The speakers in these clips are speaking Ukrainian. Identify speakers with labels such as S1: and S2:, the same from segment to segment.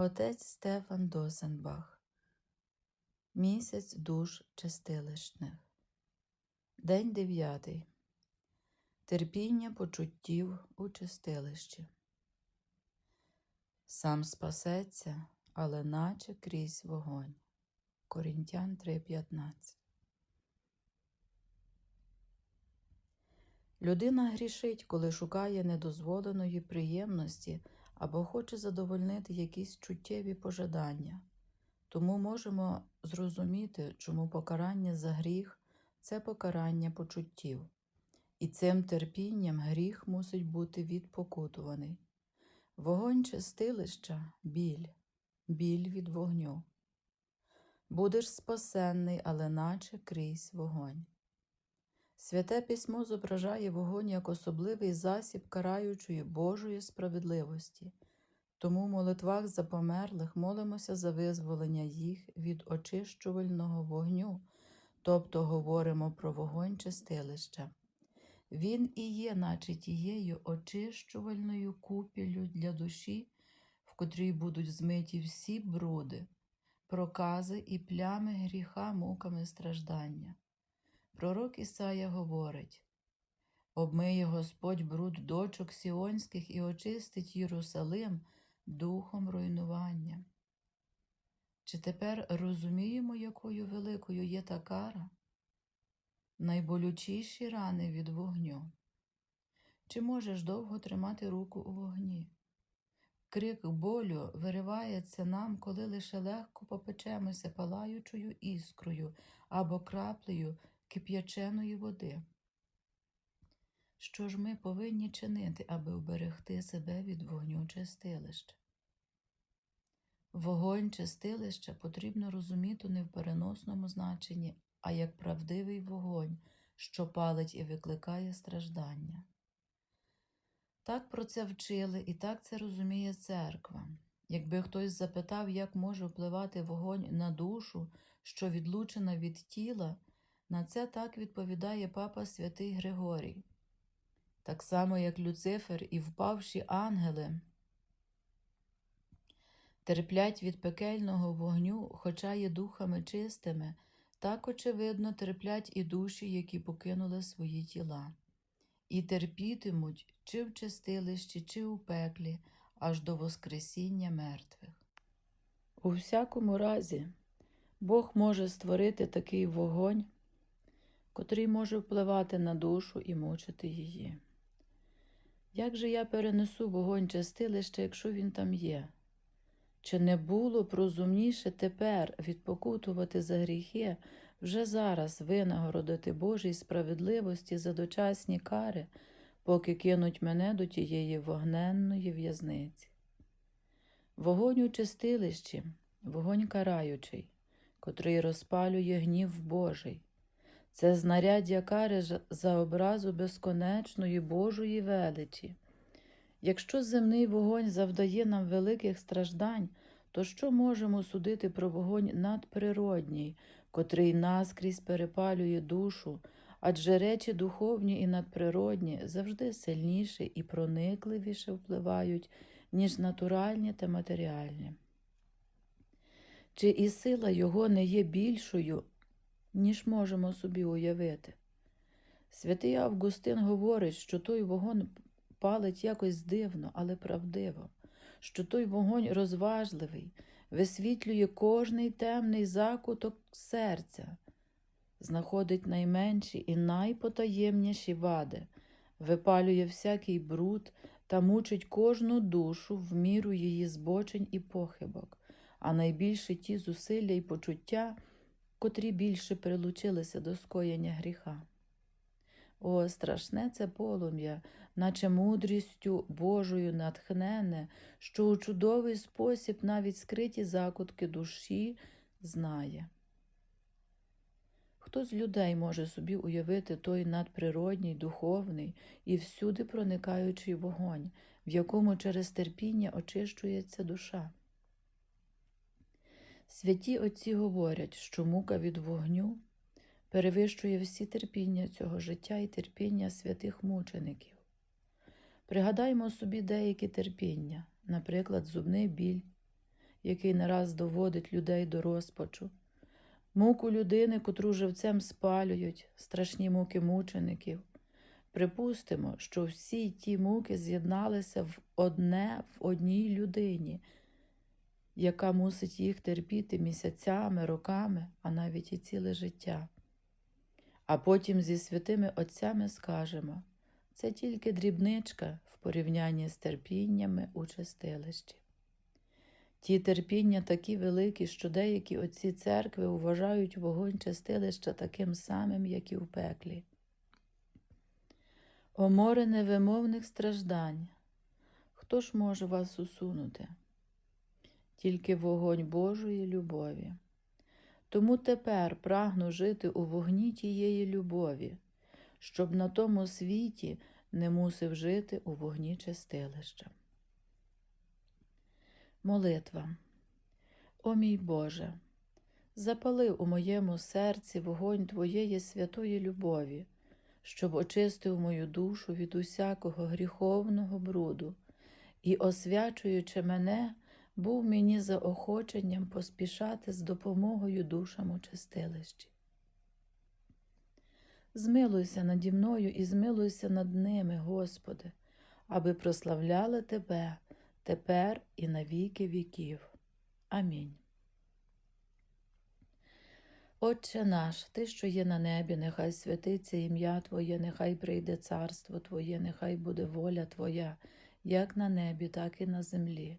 S1: Отець Стефан Досенбах. Місяць душ чистилищних День дев'ятий. Терпіння почуттів у чистилищі. Сам спасеться, але наче крізь вогонь. Корінтян 3.15 Людина грішить, коли шукає недозволеної приємності або хоче задовольнити якісь чуттєві пожадання. Тому можемо зрозуміти, чому покарання за гріх це покарання почуттів, і цим терпінням гріх мусить бути відпокутуваний. Вогонь чистилища біль, біль від вогню. Будеш спасенний, але наче крізь вогонь. Святе письмо зображає вогонь як особливий засіб караючої Божої справедливості, тому в молитвах за померлих молимося за визволення їх від очищувального вогню, тобто говоримо про вогонь чистилища. Він і є, наче тією очищувальною купіллю для душі, в котрій будуть змиті всі бруди, прокази і плями гріха муками страждання. Пророк Ісая говорить обмиє Господь бруд дочок сіонських і очистить Єрусалим духом руйнування. Чи тепер розуміємо, якою великою є та кара? Найболючіші рани від вогню. Чи можеш довго тримати руку у вогні? Крик болю виривається нам, коли лише легко попечемося палаючою іскрою або краплею кип'яченої води. Що ж ми повинні чинити, аби уберегти себе від вогню чистилища? Вогонь чистилища потрібно розуміти не в переносному значенні, а як правдивий вогонь, що палить і викликає страждання. Так про це вчили і так це розуміє церква. Якби хтось запитав, як може впливати вогонь на душу, що відлучена від тіла, на це так відповідає папа святий Григорій. Так само, як Люцифер і впавші ангели терплять від пекельного вогню, хоча є духами чистими, так, очевидно, терплять і душі, які покинули свої тіла, і терпітимуть чи в чистилищі, чи у пеклі, аж до Воскресіння мертвих. У всякому разі, Бог може створити такий вогонь, котрий може впливати на душу і мучити її. Як же я перенесу вогонь чистилища, якщо він там є? Чи не було б розумніше тепер відпокутувати за гріхи, вже зараз винагородити Божій справедливості за дочасні кари, поки кинуть мене до тієї вогненної в'язниці? Вогонь у чистилищі, вогонь караючий, котрий розпалює гнів Божий. Це знаряддя кари за образу безконечної Божої величі. Якщо земний вогонь завдає нам великих страждань, то що можемо судити про вогонь надприродній, котрий наскрізь перепалює душу, адже речі духовні і надприродні завжди сильніше і проникливіше впливають, ніж натуральні та матеріальні. Чи і сила його не є більшою, ніж можемо собі уявити? Святий Августин говорить, що той вогонь палить якось дивно, але правдиво, що той вогонь розважливий, висвітлює кожний темний закуток серця, знаходить найменші і найпотаємніші вади, випалює всякий бруд та мучить кожну душу в міру її збочень і похибок, а найбільше ті зусилля і почуття, котрі більше прилучилися до скоєння гріха. О, страшне це полум'я, наче мудрістю Божою натхнене, що у чудовий спосіб навіть скриті закутки душі знає. Хто з людей може собі уявити той надприродній, духовний і всюди проникаючий вогонь, в якому через терпіння очищується душа? Святі отці говорять, що мука від вогню перевищує всі терпіння цього життя і терпіння святих мучеників. Пригадаймо собі деякі терпіння, наприклад, зубний біль, який не раз доводить людей до розпачу, муку людини, котру живцем спалюють, страшні муки мучеників. Припустимо, що всі ті муки з'єдналися в одне в одній людині, яка мусить їх терпіти місяцями, роками, а навіть і ціле життя. А потім зі святими Отцями скажемо це тільки дрібничка в порівнянні з терпіннями у чистилищі. Ті терпіння такі великі, що деякі отці церкви вважають вогонь чистилища таким самим, як і в пеклі. О море невимовних страждань. Хто ж може вас усунути? Тільки вогонь Божої любові. Тому тепер прагну жити у вогні тієї любові, щоб на тому світі не мусив жити у вогні чистилища. Молитва. О мій Боже, запали у моєму серці вогонь Твоєї святої любові, щоб очистив мою душу від усякого гріховного бруду і, освячуючи мене, був мені заохоченням поспішати з допомогою душам у чистилищі. Змилуйся наді мною і змилуйся над ними, Господи, аби прославляли Тебе тепер і на віки віків. Амінь. Отче наш, Ти, що є на небі, нехай святиться ім'я Твоє, нехай прийде царство Твоє, нехай буде воля Твоя, як на небі, так і на землі.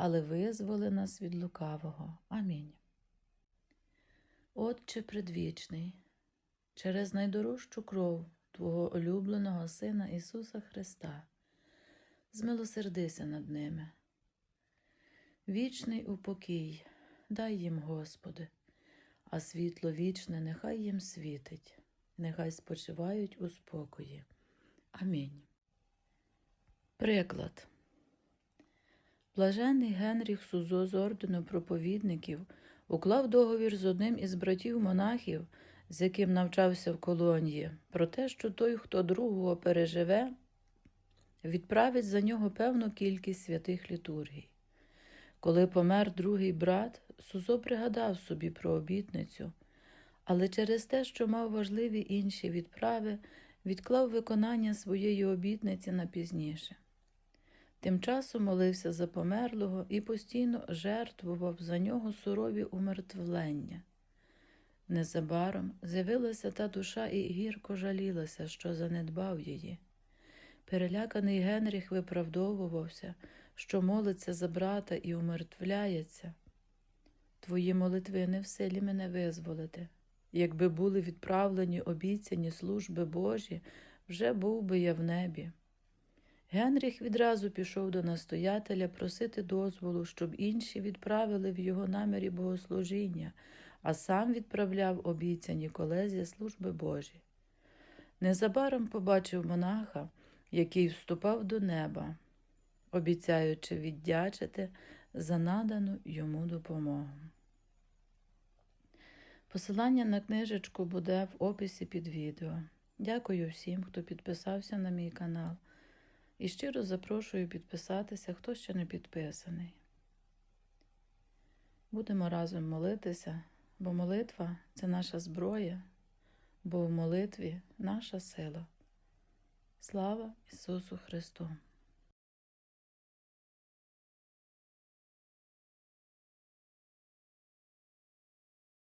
S1: але визволи нас від лукавого. Амінь. Отче предвічний, через найдорожчу кров Твого улюбленого Сина Ісуса Христа, змилосердися над ними. Вічний упокій, дай їм, Господи, а світло вічне нехай їм світить, нехай спочивають у спокої. Амінь. Приклад. Блажений Генріх Сузо з ордену проповідників уклав договір з одним із братів монахів, з яким навчався в колонії, про те, що той, хто другого переживе, відправить за нього певну кількість святих літургій. Коли помер другий брат, Сузо пригадав собі про обітницю, але через те, що мав важливі інші відправи, відклав виконання своєї обітниці на пізніше. Тим часом молився за померлого і постійно жертвував за нього сурові умертвлення. Незабаром з'явилася та душа і гірко жалілася, що занедбав її. Переляканий Генріх виправдовувався, що молиться за брата і умертвляється. Твої молитви не в силі мене визволити. Якби були відправлені обіцяні служби Божі, вже був би я в небі. Генріх відразу пішов до настоятеля просити дозволу, щоб інші відправили в його намірі богослужіння, а сам відправляв обіцяні колезі служби Божі. Незабаром побачив монаха, який вступав до неба, обіцяючи віддячити за надану йому допомогу. Посилання на книжечку буде в описі під відео. Дякую всім, хто підписався на мій канал. І щиро запрошую підписатися, хто ще не підписаний. Будемо разом молитися, бо молитва це наша зброя, бо в молитві наша сила. Слава Ісусу Христу!